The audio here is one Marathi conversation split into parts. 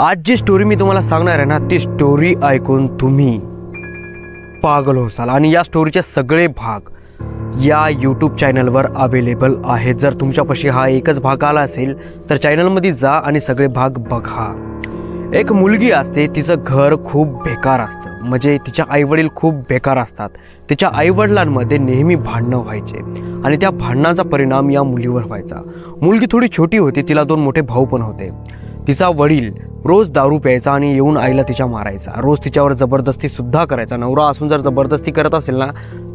आज जी स्टोरी मी तुम्हाला सांगणार आहे ना ती स्टोरी ऐकून तुम्ही पागल होसाल. आणि या स्टोरीचे सगळे भाग या यूट्यूब चॅनलवर अवेलेबल आहेत. जर तुमच्यापाशी हा एकच भाग आला असेल तर चॅनलमध्ये जा आणि सगळे भाग बघा. एक मुलगी असते तिचं घर खूप बेकार असतं. म्हणजे तिच्या आईवडील खूप बेकार असतात. तिच्या आईवडिलांमध्ये नेहमी भांडणं व्हायचे. आणि त्या भांडणाचा परिणाम या मुलीवर व्हायचा. मुलगी थोडी छोटी होती तिला दोन मोठे भाऊ पण होते. तिचा वडील रोज दारू प्यायचा आणि येऊन आईला तिच्या मारायचा. रोज तिच्यावर जबरदस्ती सुद्धा करायचा. नवरा असून जर जबरदस्ती करत असेल ना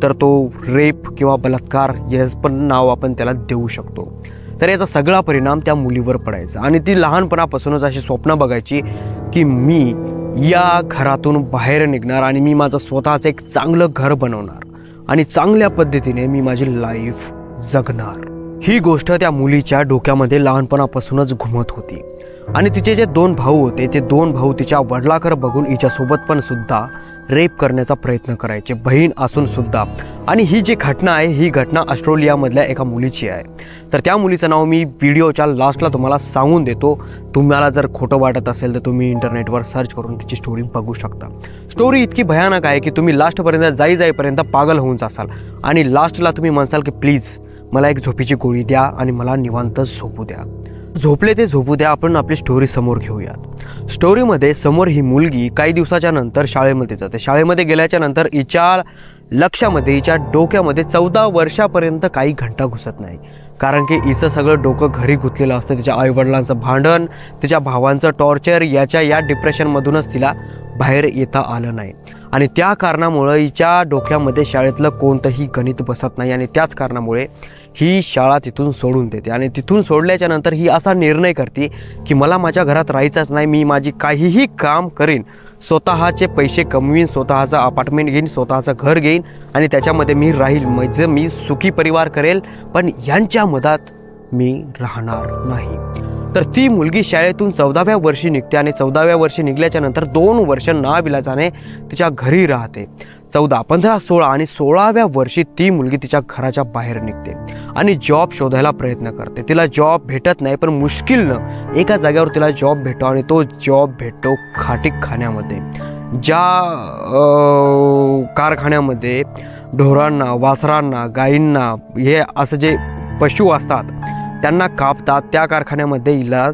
तर तो रेप किंवा बलात्कार हेच पण नाव आपण त्याला देऊ शकतो. तर याचा सगळा परिणाम त्या मुलीवर पडायचा. आणि ती लहानपणापासूनच अशी स्वप्न बघायची की मी या घरातून बाहेर निघणार आणि मी माझं स्वतःचं एक चांगलं घर बनवणार. आणि चांगल्या पद्धतीने मी माझी लाईफ जगणार. ही गोष्ट त्या मुलीच्या डोक्यामध्ये लहानपणापासूनच घुमत होती. आणि तिचे जे दोन भाऊ होते ते दोन भाऊ तिच्या वडिलाकडे बघून हिच्यासोबत पण सुद्धा रेप करण्याचा प्रयत्न करायचे. बहीण असून सुद्धा. आणि ही जी घटना आहे ही घटना ऑस्ट्रेलियामधल्या एका मुलीची आहे. तर त्या मुलीचं नाव मी व्हिडिओच्या लास्टला तुम्हाला सांगून देतो. तुम्हाला जर खोटं वाटत असेल तर तुम्ही इंटरनेटवर सर्च करून तिची स्टोरी बघू शकता. स्टोरी इतकी भयानक आहे की तुम्ही लास्टपर्यंत जाई जाईपर्यंत पागल होऊन जासाल. आणि लास्टला तुम्ही म्हणसाल की प्लीज मला एक झोपीची गोळी द्या आणि मला निवांत झोपू द्या. झोपले ते झोपू द्या आपण आपली स्टोरी समोर घेऊयात. स्टोरीमध्ये समोर ही मुलगी काही दिवसाच्या नंतर शाळेमध्ये जाते. शाळेमध्ये गेल्याच्यानंतर हिच्या लक्षामध्ये हिच्या डोक्यामध्ये चौदा वर्षापर्यंत काही घंटा घुसत नाही. कारण की हिचं सगळं डोकं घरी गुंतलेलं असतं. तिच्या आईवडिलांचं भांडण तिच्या भावांचं टॉर्चर याच्या या डिप्रेशनमधूनच तिला बाहेर येता आलं नाही. आणि त्या कारणामुळं हिच्या डोक्यामध्ये शाळेतलं कोणतंही गणित बसत नाही आणि त्याच कारणामुळे ही शाळा तिथून सोडून देते. आणि तिथून सोडल्याच्या नंतर ही असा निर्णय करते की मला माझ्या घरात राहायचंच नाही मी माझी काहीही काम करीन स्वतःचे पैसे कमवीन स्वतःचं अपार्टमेंट घेईन स्वतःचं घर घेईन आणि त्याच्यामध्ये मी राहील. म्हणजे मी सुखी परिवार करेल पण यांच्या मधात मी राहणार नाही. तर ती मुलगी शाळेतून चौदाव्या वर्षी निघते आणि चौदाव्या वर्षी निघल्याच्या नंतर दोन वर्ष नाविलाजाने तिच्या घरी राहते. चौदा पंधरा सोळा आणि सोळाव्या वर्षी ती मुलगी तिच्या घराच्या बाहेर निघते आणि जॉब शोधायला प्रयत्न करते. तिला जॉब भेटत नाही पण मुश्किलनं एका जागेवर तिला जॉब भेटतो आणि तो जॉब भेटतो खाटीक खाण्यामध्ये ज्या कारखान्यामध्ये ढोरांना वासरांना गायींना हे असं जे पशु असतात त्यांना कापतात त्या कारखान्यामध्ये हिला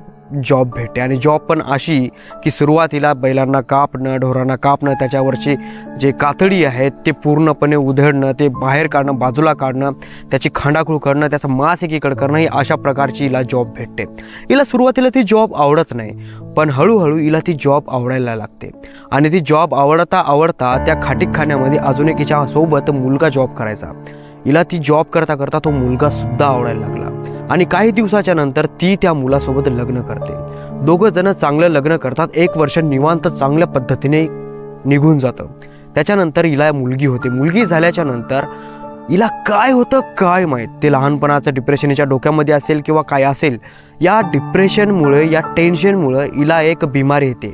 जॉब भेटते. आणि जॉब पण अशी की सुरुवातीला बैलांना कापणं ढोरांना कापणं त्याच्यावरची जे कातडी आहेत ते पूर्णपणे उधळणं ते बाहेर काढणं बाजूला काढणं त्याची खांडाखूळ करणं त्याचं मास एकीकडं करणं ही अशा प्रकारची हिला जॉब भेटते. हिला सुरुवातीला ती जॉब आवडत नाही पण हळूहळू हिला ती जॉब आवडायला लागते. आणि ती जॉब आवडता आवडता त्या खाटीकखान्यामध्ये अजून एक हिच्यासोबत मुलगा जॉब करायचा. हिला ती जॉब करता करता तो मुलगासुद्धा आवडायला लागला. आणि काही दिवसाच्या नंतर ती त्या मुलासोबत लग्न करते. दोघं जण चांगलं लग्न करतात. एक वर्ष निवांत चांगल्या पद्धतीने निघून जातं. त्याच्यानंतर हिला मुलगी होते. मुलगी झाल्याच्यानंतर हिला काय होतं काय माहीत? ते लहानपणाचं डिप्रेशन हिच्या डोक्यामध्ये असेल किंवा काय असेल या डिप्रेशनमुळे या टेन्शनमुळं हिला एक बिमारी येते.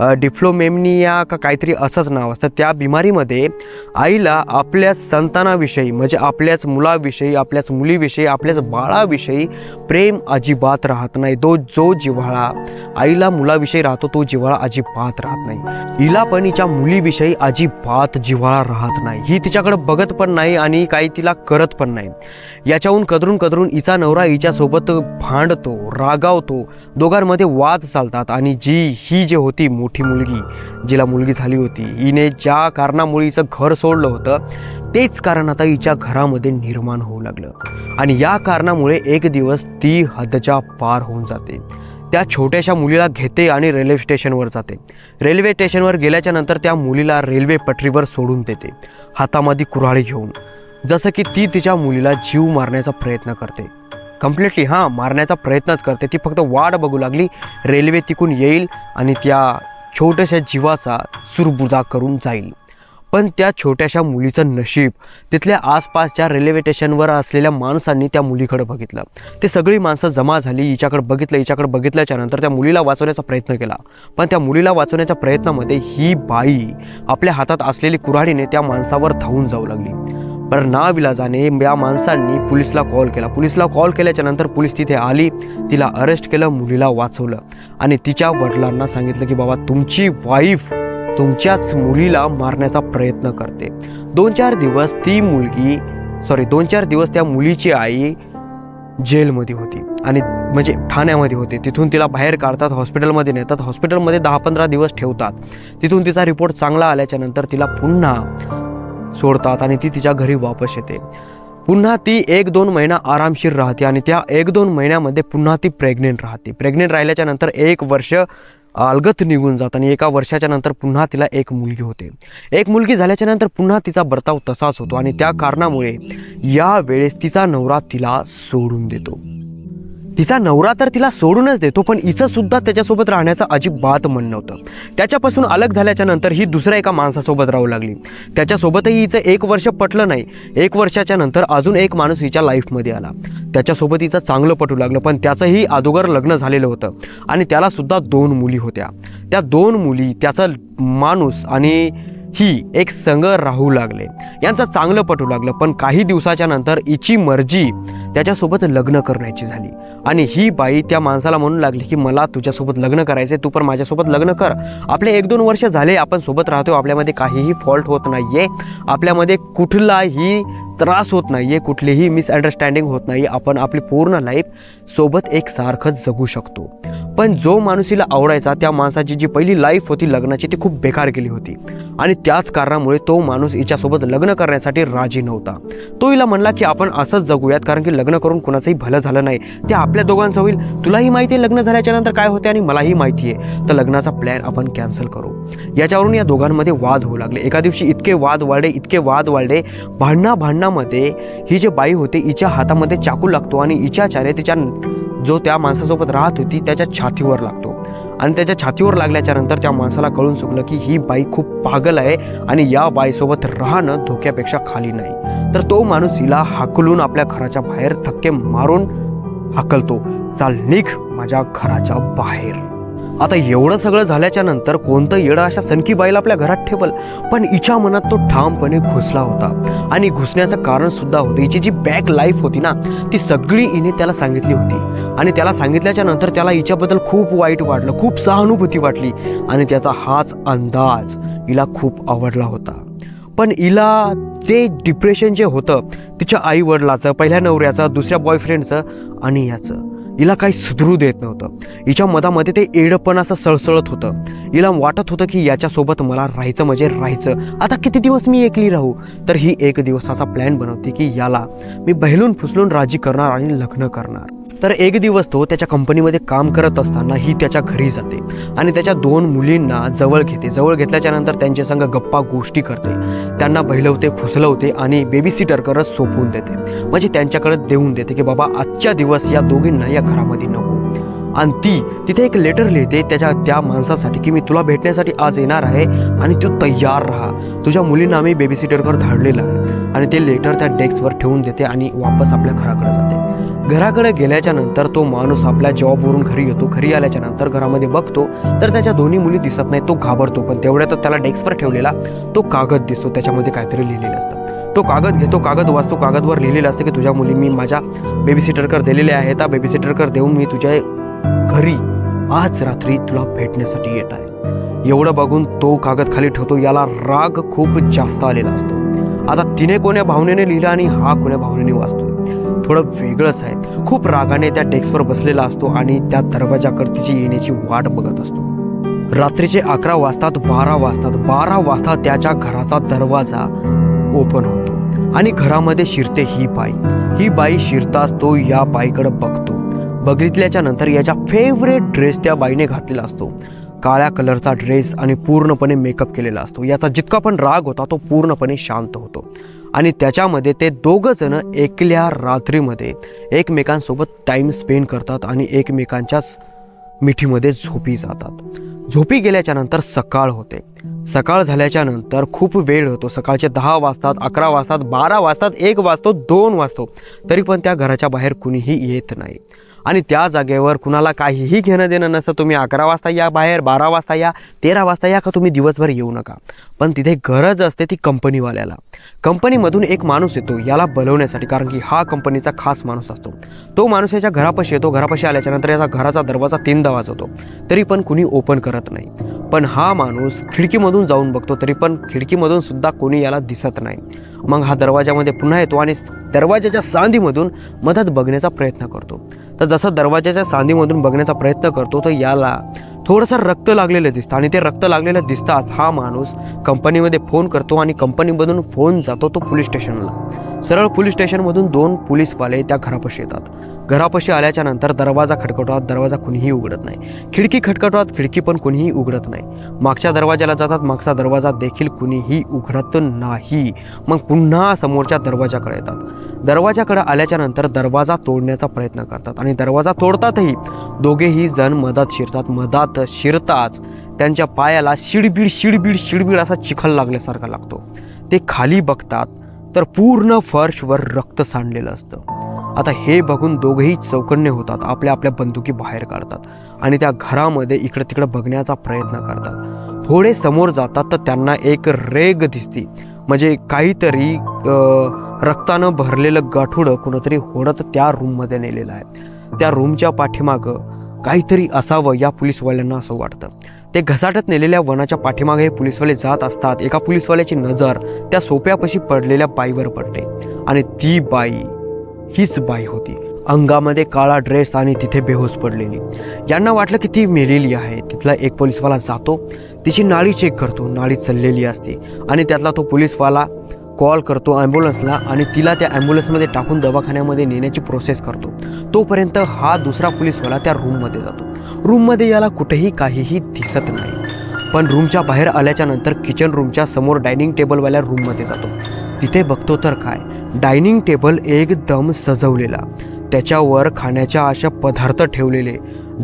डिफ्लोमेमनिया का काहीतरी असंच नाव असतं. त्या बिमारीमध्ये आईला आपल्या संतानाविषयी म्हणजे आपल्याच मुलाविषयी आपल्याच मुलीविषयी आपल्याच बाळाविषयी प्रेम अजिबात राहत नाही. तो जो जिव्हाळा आईला मुलाविषयी राहतो तो जिव्हाळा अजिबात राहत नाही. हिला पण हिच्या मुलीविषयी अजिबात जिव्हाळा राहत नाही. ही तिच्याकडे बघत पण नाही आणि काही तिला करत पण नाही. याच्याहून कदरून कदरून हिचा नवरा हिच्यासोबत भांडतो रागावतो. दोघांमध्ये वाद चालतात आणि जी ही जी होती मोठी मुलगी जिला मुलगी झाली होती. हिने ज्या कारणामुळे हिचं घर सोडलं होतं तेच कारण आता हिच्या घरामध्ये निर्माण होऊ लागलं. आणि या कारणामुळे एक दिवस ती हदच्या पार होऊन जाते. त्या छोट्याशा मुलीला घेते आणि रेल्वे स्टेशनवर जाते. रेल्वे स्टेशनवर गेल्याच्यानंतर त्या मुलीला रेल्वे पटरीवर सोडून देते हातामध्ये कुऱ्हाळी घेऊन. जसं की ती तिच्या मुलीला जीव मारण्याचा प्रयत्न करते. कम्प्लिटली हां मारण्याचा प्रयत्नच करते. ती फक्त वाट बघू लागली. रेल्वे तिकून येईल आणि त्या छोट्याशा जीवाचा चुरबुदा करून जाईल. पण त्या छोट्याशा मुलीचं नशीब तिथल्या आसपासच्या रेल्वे स्टेशनवर असलेल्या माणसांनी त्या मुलीकडे बघितलं. ते सगळी माणसं जमा झाली हिच्याकडे बघितलं हिच्याकडे बघितल्याच्या नंतर त्या मुलीला वाचवण्याचा प्रयत्न केला. पण त्या मुलीला वाचवण्याच्या प्रयत्नामध्ये ही बाई आपल्या हातात असलेली कुऱ्हाडीने त्या माणसावर धावून जाऊ लागली. बरं नाविलाजाने या माणसांनी पोलिसला कॉल केला. पोलिसला कॉल केल्याच्यानंतर पुलिस पोलीस तिथे आली. तिला अरेस्ट केलं मुलीला वाचवलं. आणि तिच्या वडिलांना सांगितलं की बाबा तुमची वाईफ तुमच्याच मुलीला मारण्याचा प्रयत्न करते. दोन चार दिवस ती मुलगी सॉरी दोन चार दिवस त्या मुलीची आई जेलमध्ये होती. आणि म्हणजे ठाण्यामध्ये होते. तिथून तिला बाहेर काढतात हॉस्पिटलमध्ये नेतात. हॉस्पिटलमध्ये दहा पंधरा दिवस ठेवतात. तिथून तिचा रिपोर्ट चांगला आल्याच्यानंतर तिला पुन्हा सोडतात आणि ती तिच्या घरी वापस येते. पुन्हा ती एक दोन महिना आरामशीर राहते आणि त्या एक दोन महिन्यामध्ये पुन्हा ती प्रेग्नेंट राहते. प्रेग्नेंट राहिल्याच्या नंतर एक वर्ष अलगत निघून जात आणि एका वर्षाच्या नंतर पुन्हा तिला एक मुलगी होते. एक मुलगी झाल्याच्यानंतर पुन्हा तिचा बर्ताव तसाच होतो आणि त्या कारणामुळे या वेळेस तिचा नवरा तिला सोडून देतो. तिचा नवरा तर तिला सोडूनच देतो पण इचं सुद्धा त्याच्यासोबत राहण्याचं अजिबात मन नव्हतं. त्याच्यापासून अलग झाल्याच्यानंतर ही दुसऱ्या एका माणसासोबत राहू लागली. त्याच्यासोबतही हिचं एक वर्ष पटलं नाही. एक वर्षाच्या नंतर अजून एक माणूस हिच्या लाईफमध्ये आला. त्याच्यासोबत हिचं चांगलं पटू लागलं पण त्याचंही अगोदर लग्न झालेलं होतं. आणि त्यालासुद्धा दोन मुली होत्या. त्या दोन मुली त्याचा माणूस आणि ही एक संघ राहू लागले. यांचं चांगलं पटू लागलं पण काही दिवसाच्या नंतर हिची मर्जी त्याच्यासोबत लग्न करण्याची झाली. आणि ही बाई त्या माणसाला म्हणू लागली की मला तुझ्यासोबत लग्न करायचे तू पण माझ्यासोबत लग्न कर. आपले एक दोन वर्ष झाले आपण सोबत राहतो आपल्यामध्ये काहीही फॉल्ट होत नाहीये. आपल्यामध्ये कुठलाही त्रास होत नाही आहे कुठलीही मिसअंडरस्टँडिंग होत नाही आपण आपली पूर्ण लाईफ सोबत एकसारखंच जगू शकतो. पण जो माणूस हिला आवडायचा त्या माणसाची जी पहिली लाईफ होती लग्नाची ती खूप बेकार गेली होती. आणि त्याच कारणामुळे तो माणूस हिच्यासोबत लग्न करण्यासाठी राजी नव्हता. तो हिला म्हणला की आपण असंच जगूयात कारण की लग्न करून कुणाचंही भलं झालं नाही. ते आपल्या दोघांचं होईल. तुलाही माहिती आहे लग्न झाल्याच्यानंतर काय होते आणि मलाही माहिती आहे. तर लग्नाचा प्लॅन आपण कॅन्सल करू. याच्यावरून या दोघांमध्ये वाद होऊ लागले. एका दिवशी इतके वाद वाढले इतके वाद वाढले भांडणा भांडणा भांडणामध्ये ही जी बाई होती हिच्या हातामध्ये चाकू लागतो आणि हिच्याच्याने तिच्या जो त्या माणसासोबत राहत होती त्याच्या छातीवर लागतो. आणि त्याच्या छातीवर लागल्याच्या नंतर त्या माणसाला कळून चुकलं की ही बाई खूप पागल आहे आणि या बाईसोबत राहणं धोक्यापेक्षा खाली नाही. तर तो माणूस हिला हाकलून आपल्या घराच्या बाहेर थक्के मारून हाकलतो. चाल निघ माझ्या घराच्या बाहेर. आता एवढं सगळं झाल्याच्यानंतर कोणतं येडं अशा सनकी बाईला आपल्या घरात ठेवल? पण हिच्या मनात तो ठामपणे घुसला होता. आणि घुसण्याचं कारण सुद्धा होतं. हिची जी बॅक लाईफ होती ना ती सगळी हिने त्याला सांगितली होती. आणि त्याला सांगितल्याच्या नंतर त्याला हिच्याबद्दल खूप वाईट वाटलं खूप सहानुभूती वाटली. आणि त्याचा हाच अंदाज हिला खूप आवडला होता. पण हिला ते डिप्रेशन जे होतं तिच्या आई वडिलाचं पहिल्या नवऱ्याचं दुसऱ्या बॉयफ्रेंडचं आणि याचं. हिला काही सुधरू देत नव्हतं. हिच्या मधामध्ये ते एडपण असं सळसळत होतं. हिला वाटत होतं की याच्यासोबत मला राहायचं म्हणजे राहायचं. आता किती दिवस मी एकली राहू? तर ही एक दिवसाचा प्लॅन बनवते की याला मी बहिलून फुसलून राजी करणार आणि लग्न करणार. तर एक दिवस तो त्याच्या कंपनीमध्ये काम करत असताना ही त्याच्या घरी जाते आणि त्याच्या दोन मुलींना जवळ घेते. जवळ घेतल्याच्या नंतर त्यांच्या संग गप्पा गोष्टी करते. त्यांना बहिलवते फुसलवते आणि बेबी सिटर करत सोपवून देते. म्हणजे त्यांच्याकडे देऊन देते की बाबा आजच्या दिवस या दोघींना या घरामध्ये नको. आणि ती तिथे एक लेटर लिहिते त्याच्या त्या माणसासाठी की मी तुला भेटण्यासाठी आज येणार आहे आणि तू तयार राहा. तुझ्या मुलींना आम्ही बेबी सिटरकर धाडलेलं आहे. आणि ते लेटर त्या डेस्कवर ठेवून देते आणि वापस आपल्या घराकडे जाते. घराकडे गेल्याच्यानंतर तो माणूस आपल्या जॉबवरून घरी येतो. घरी आल्याच्यानंतर घरामध्ये बघतो. तर त्याच्या दोन्ही मुली दिसत नाही तो घाबरतो पण तेवढ्यातच त्याला डेस्कवर ठेवलेला तो कागद दिसतो. त्याच्यामध्ये काहीतरी लिहिलेलं असतं. तो कागद घेतो कागद वाचतो कागदवर लिहिलेलं असतं की तुझ्या मुली मी माझ्या बेबी दिलेले आहे त्या बेबीसिटरकर देऊन मी तुझ्या घरी आज रात्री तुला भेटण्यासाठी येत आहे. एवढं बघून तो कागद खाली ठेवतो. याला राग खूप जास्त आलेला असतो. आता तिने कोण्या भावनेने लिहिला आणि हा कोण्या भावनेने वाचतोय? थोडं वेगळंच आहे. खूप रागाने त्या डेस्कवर बसलेला असतो आणि त्या दरवाजाकडे तिची येण्याची वाट बघत असतो. रात्रीचे अकरा वाजतात बारा वाजतात. बारा वाजता त्याच्या घराचा दरवाजा ओपन होतो आणि घरामध्ये शिरते ही बाई. ही बाई शिरताच तो या बाईकडे बघतो. बघितल्याच्या नंतर याच्या फेवरेट ड्रेस त्या बाईने घातलेला असतो. काळ्या कलरचा ड्रेस आणि पूर्णपणे मेकअप केलेला असतो. याचा जितका पण राग होता तो पूर्णपणे शांत होतो. आणि त्याच्यामध्ये ते दोघं जण एकल्या रात्रीमध्ये एकमेकांसोबत टाईम स्पेंड करतात आणि एकमेकांच्याच मिठीमध्ये झोपी जातात. झोपी गेल्याच्यानंतर सकाळ होते. सकाळ झाल्याच्यानंतर खूप वेळ होतो. सकाळचे दहा वाजतात अकरा वाजतात बारा वाजतात एक वाजतो दोन वाजतो. तरी पण त्या घराच्या बाहेर कुणीही येत नाही. आणि त्या जागेवर कुणाला काहीही घेणं देणं नसतं. तुम्ही अकरा वाजता या बाहेर बारा वाजता या तेरा वाजता या का तुम्ही दिवसभर येऊ नका. पण तिथे गरज असते ती कंपनीवाल्याला. कंपनीमधून एक माणूस येतो याला बोलवण्यासाठी कारण की हा कंपनीचा खास माणूस असतो. तो माणूस याच्या घरापाशी येतो घरापाशी आल्याच्यानंतर याचा घराचा दरवाजा तीनदा वाजवतो तरी पण कुणी ओपन करत नाही. पण हा माणूस खिडकीमधून जाऊन बघतो तरी पण खिडकीमधून सुद्धा कोणी याला दिसत नाही. मग हा दरवाजामध्ये पुन्हा येतो आणि दरवाजाच्या सांधीमधून मदत बघण्याचा प्रयत्न करतो. तर जसं दरवाजाच्या सांधीमधून बघण्याचा प्रयत्न करतो तर याला थोडंसं रक्त लागलेलं दिसतं आणि ते रक्त लागलेलं दिसतात हा माणूस कंपनीमध्ये फोन करतो आणि कंपनीमधून फोन जातो तो पोलीस स्टेशनला. सरळ पोलीस स्टेशनमधून दोन पोलीसवाले त्या घरापाशी येतात. घरापाशी आल्याच्यानंतर दरवाजा खटखटवत दरवाजा कुणीही उघडत नाही. खिडकी खटखटवत खिडकी पण कुणीही उघडत नाही. मागच्या दरवाजाला जातात मागचा दरवाजा देखील कुणीही उघडत नाही. मग पुन्हा समोरच्या दरवाजाकडे येतात. दरवाजाकडे आल्याच्यानंतर दरवाजा तोडण्याचा प्रयत्न करतात आणि दरवाजा तोडतातही. दोघेही जण मधात शिरतात मधात शिरताच त्यांच्या पायाला शिडबीड शिडबीड शिडबीड असा चिखल लागल्यासारखा लागतो. ते खाली बघतात. तर पूर्ण फर्शवर रक्त सांडलेलं असतं. आता हे बघून दोघेही चौकन्ने होतात आपल्या आपल्या बंदुकी बाहेर काढतात आणि त्या घरामध्ये इकडं तिकडं बघण्याचा प्रयत्न करतात. थोडे समोर जातात तर त्यांना एक रेग दिसते. म्हणजे काहीतरी रक्तानं भरलेलं गाठोडं कुणीतरी होडत त्या रूममध्ये नेलेलं आहे. त्या रूमच्या पाठीमागं काहीतरी असावं या पोलीसवाल्यांना असं वाटतं. ते घसाटत नेलेल्या वनाच्या पाठीमागे हे पोलीसवाले जात असतात. एका पोलीसवाल्याची नजर त्या सोप्यापाशी पडलेल्या बाईवर पडते. आणि ती बाई हीच बाई होती. अंगामध्ये काळा ड्रेस आणि तिथे बेहोस पडलेली. यांना वाटलं की ती मेलेली आहे. तिथला एक पोलीसवाला जातो. तिची नाळी चेक करतो. नाळी चाललेली असते. आणि त्यातला तो पोलीसवाला कॉल करतो ॲम्ब्युलन्सला आणि तिला त्या ॲम्ब्युलन्समध्ये टाकून दवाखान्यामध्ये नेण्याची प्रोसेस करतो. तोपर्यंत हा दुसरा पोलीसवाला त्या रूममध्ये जातो. रूममध्ये याला कुठेही काहीही दिसत नाही. पण रूमच्या बाहेर आल्याच्यानंतर किचन रूमच्या समोर डायनिंग टेबलवाल्या रूममध्ये जातो. तिथे बघतो तर काय? डायनिंग टेबल एकदम सजवलेला. त्याच्यावर खाण्याच्या अशा पदार्थ ठेवलेले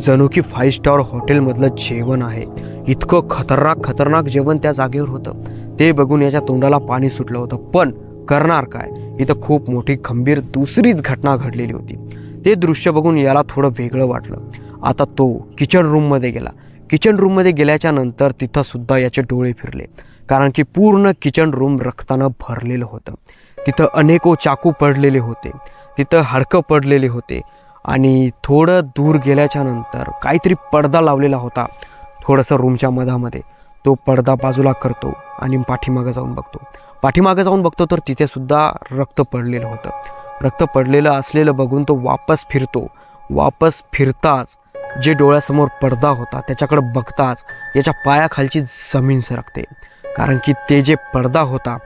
जणू की फाईव्ह स्टार हॉटेलमधलं जेवण आहे. इतकं खतरनाक खतरनाक जेवण त्या जागेवर होतं. ते बघून याच्या तोंडाला पाणी सुटलं होतं. पण करणार काय? इथं खूप मोठी खंबीर दुसरीच घटना घडलेली होती. ते दृश्य बघून याला थोडं वेगळं वाटलं. आता तो किचन रूममध्ये गेला. किचन रूममध्ये गेल्याच्यानंतर तिथंसुद्धा याचे डोळे फिरले. कारण की पूर्ण किचन रूम रक्तानं भरलेलं होतं. तिथं अनेको चाकू पडलेले होते. तिथं हाडकं पडलेले होते. आणि थोडं दूर गेल्याच्यानंतर काहीतरी पडदा लावलेला होता. थोडंसं रूमच्या मधामध्ये. तो पडदा बाजूला करतो आणि पाठीमागं जाऊन बघतो. पाठीमागं जाऊन बघतो तर तिथेसुद्धा रक्त पडलेलं होतं. रक्त पडलेलं असलेलं बघून तो वापस फिरतो. वापस फिरताच जे डोळ्यासमोर पडदा होता त्याच्याकडे बघताच याच्या पायाखालची जमीन सरकते. कारण की ते जे पडदा होता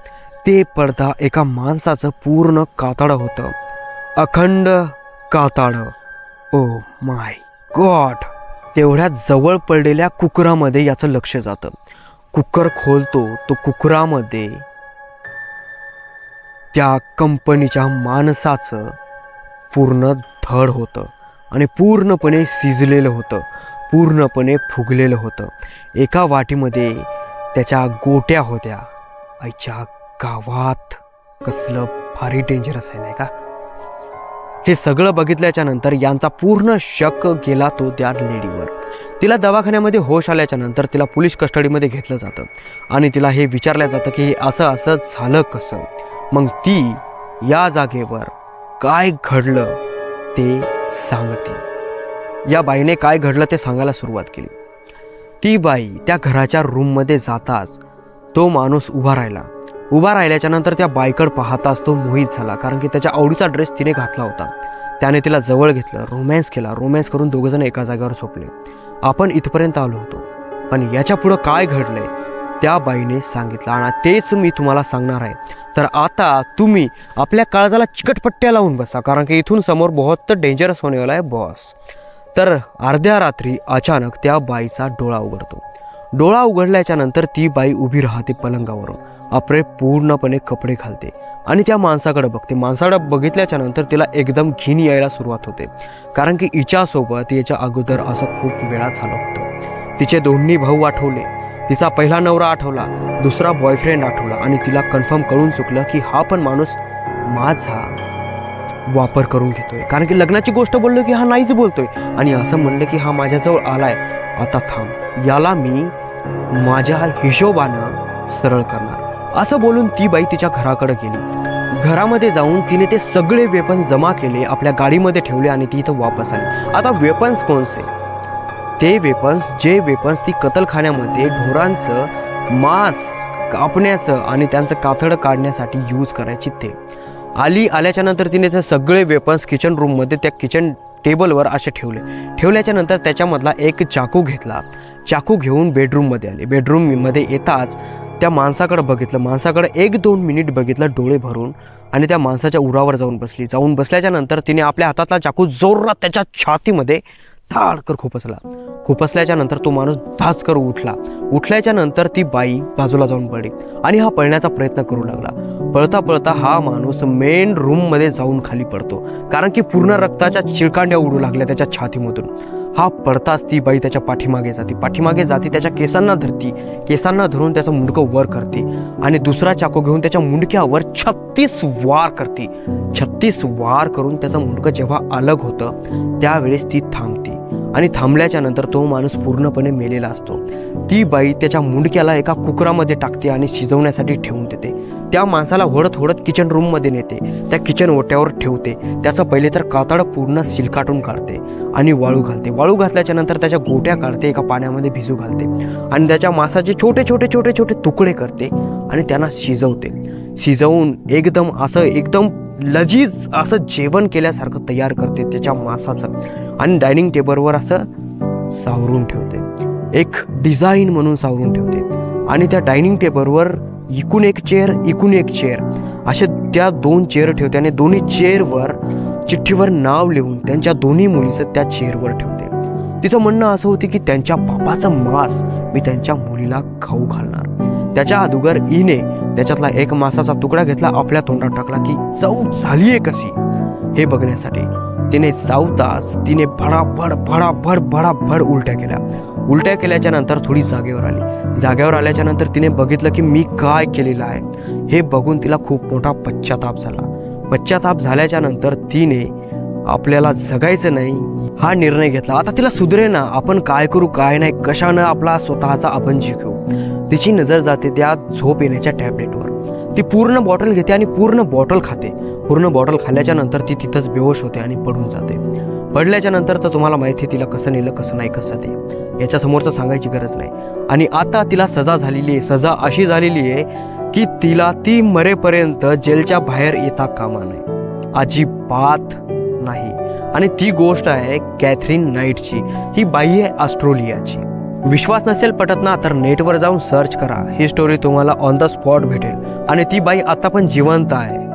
ते पडदा एका माणसाचं पूर्ण कातडं होतं. अखंड कातडं. Oh my God. तेवढ्या जवळ पडलेल्या कुकरामध्ये याचं लक्ष जातं. कुकर खोलतो तो कुकरामध्ये त्या कंपनीच्या माणसाचं पूर्ण धड होतं आणि पूर्णपणे शिजलेलं होतं पूर्णपणे फुगलेलं होतं. एका वाटीमध्ये त्याच्या गोट्या होत्या. आईच्या गावात कसलं भारी डेंजरस आहे नाही का? हे सगळं बघितल्याच्या नंतर यांचा पूर्ण शक गेला तो त्या लेडीवर. तिला दवाखान्यामध्ये होश आल्याच्यानंतर तिला पोलीस कस्टडीमध्ये घेतलं जातं. आणि तिला हे विचारलं जातं की हे असं असं झालं कसं? मग ती या जागेवर काय घडलं ते सांगते. या बाईने काय घडलं ते सांगायला सुरुवात केली. ती बाई त्या घराच्या रूममध्ये जाताच तो माणूस उभा राहिला. उभा राहिल्याच्या नंतर त्या बायकड पाहताच तो मोहित झाला कारण की त्याच्या आवडीचा ड्रेस तिने घातला होता. त्याने तिला जवळ घेतलं रोमॅन्स केला रोमॅन्स करून दोघंजण एका जागेवर झोपले. आपण इथपर्यंत आलो होतो. पण याच्या पुढं काय घडलंय त्या बाईने सांगितलं. आणि तेच मी तुम्हाला सांगणार आहे. तर आता तुम्ही आपल्या काळजाला चिकटपट्ट्या लावून बसा कारण की इथून समोर बहुत डेंजरस होणेवाला आहे बॉस तर अर्ध्या रात्री अचानक त्या बाईचा डोळा उघडतो. डोळा उघडल्याच्या नंतर ती बाई उभी राहते पलंगावरून. आपले पूर्णपणे कपडे घालते आणि त्या माणसाकडे बघते. माणसाकडे बघितल्याच्या नंतर तिला एकदम घिन यायला सुरुवात होते. कारण की हिच्यासोबत याच्या अगोदर असं खूप वेळा झालं होतं. तिचे दोन्ही भाऊ आठवले. तिचा पहिला नवरा आठवला दुसरा बॉयफ्रेंड आठवला आणि तिला कन्फर्म कळून चुकलं की हा पण माणूस माझा वापर करून घेतोय. कारण की लग्नाची गोष्ट बोललो की हा नाहीच बोलतोय. आणि असं म्हणलं की हा माझ्याजवळ आलाय. आता थांब. याला मी माझ्या हिशोबानं सरळ करणार. असं बोलून ती बाई तिच्या घराकडे गेली. घरामध्ये जाऊन तिने ते सगळे वेपन्स जमा केले आपल्या गाडीमध्ये ठेवले आणि ती इथं वापस आली. आता वेपन्स कोणसे? ते वेपन्स जे वेपन्स ती कतलखान्यामध्ये ढोरांचं मांस कापण्याचं आणि त्यांचं कातडं काढण्यासाठी यूज करायची ते. आली आल्याच्यानंतर तिने ते सगळे वेपन्स किचन रूममध्ये त्या किचन टेबलवर असे ठेवले. ठेवल्याच्या नंतर त्याच्यामधला एक चाकू घेतला. चाकू घेऊन बेडरूममध्ये आले. बेडरूममध्ये येताच त्या माणसाकडं बघितलं. माणसाकडे एक दोन मिनिट बघितलं डोळे भरून आणि त्या माणसाच्या उरावर जाऊन बसली. जाऊन बसल्याच्या नंतर तिने आपल्या हातातला चाकू जोरात त्याच्या छातीमध्ये ताडकर खुपसला खुपसल्याच्या नंतर तो माणूस धाचकर उठला. उठल्याच्या नंतर ती बाई बाजूला जाऊन पडली आणि हा पळण्याचा प्रयत्न करू लागला. पळता पळता हा माणूस मेन रूममध्ये जाऊन खाली पडतो. कारण की पूर्ण रक्ताच्या चिळकांड्या उडू लागल्या त्याच्या छातीमधून. हा पडताच ती बाई त्याच्या पाठीमागे जाते. पाठीमागे जाते त्याच्या केसांना धरती. केसांना धरून त्याचं मुंडकं वर करते. आणि दुसरा चाकू घेऊन त्याच्या मुंडक्यावर छत्तीस वार करते. छत्तीस वार करून त्याचं मुंडकं जेव्हा अलग होतं त्यावेळेस ती थांबते. आणि थांबल्याच्या नंतर तो माणूस पूर्णपणे मेलेला असतो. ती बाई त्याच्या मुंडक्याला एका कुकरामध्ये टाकते आणि शिजवण्यासाठी ठेवून देते. त्या माणसाला ओढत ओढत किचन रूममध्ये नेते. त्या किचन ओट्यावर ठेवते. त्याचं पहिले तर कातड पूर्ण सिलकाटून काढते आणि वाळू घालते. वाळू घातल्याच्या नंतर त्याच्या गोट्या काढते एका पाण्यामध्ये भिजू घालते आणि त्याच्या मांसाचे छोटे छोटे छोटे छोटे तुकडे करते आणि त्यांना शिजवते. शिजवून एकदम असं एकदम लजीज असं जेवण केल्यासारखं तयार करते त्याच्या मासाचं. आणि डायनिंग टेबलवर असं सावरून ठेवते. एक डिझाईन म्हणून सावरून ठेवते. आणि त्या डायनिंग टेबलवर इकून एक चेअर इकून एक चेअर. असे त्या दोन चेअर ठेवते आणि दोन्ही चेअरवर चिठ्ठीवर नाव लिहून त्यांच्या दोन्ही मुलीचं त्या चेअरवर ठेवते. तिचं म्हणणं असं होतं की त्यांच्या बापाचं मांस मी त्यांच्या मुलीला खाऊ घालणार. त्याच्या अगोदर इने त्याच्यातला एक मासाचा तुकडा घेतला आपल्या तोंडात टाकला की चव झालीये कशी? हे बघण्यासाठी तिने चावताच तिने भडाभड भडाभड भडाभड उलट्या केल्या. उलट्या केल्याच्यानंतर थोडी जागेवर आली. जागेवर आल्याच्यानंतर तिने बघितलं की मी काय केलेलं आहे. हे बघून तिला खूप मोठा पश्चाताप झाला. पश्चाताप झाल्याच्यानंतर तिने आपल्याला जगायचं नाही हा निर्णय घेतला. आता तिला सुधरे ना आपण काय करू काय नाही कशानं आपला स्वतःचा आपण जिंकू घेऊ? तिची नजर जाते त्या झोप येण्याच्या टॅबलेटवर. ती पूर्ण बॉटल घेते आणि पूर्ण बॉटल खाते. पूर्ण बॉटल खाल्ल्याच्या नंतर ती तिथंच बेहोश होते आणि पडून जाते. पडल्याच्या नंतर तर तुम्हाला माहिती आहे तिला कसं नेलं कसं नाही कसं ते. याच्यासमोरचं सांगायची गरज नाही. आणि आता तिला सजा झालेली आहे. सजा अशी झालेली आहे की तिला ती मरेपर्यंत जेलच्या बाहेर येता कामा नये. अजिबात नाही. आणि ती गोष्ट आहे कॅथरीन नाईटची. ही बाह्य आहे ऑस्ट्रेलियाची. विश्वास नसेल पटत ना तर नेटवर जाऊन सर्च करा. ही स्टोरी तुम्हाला ऑन द स्पॉट भेटेल. आणि ती बाई आता पण जिवंत आहे.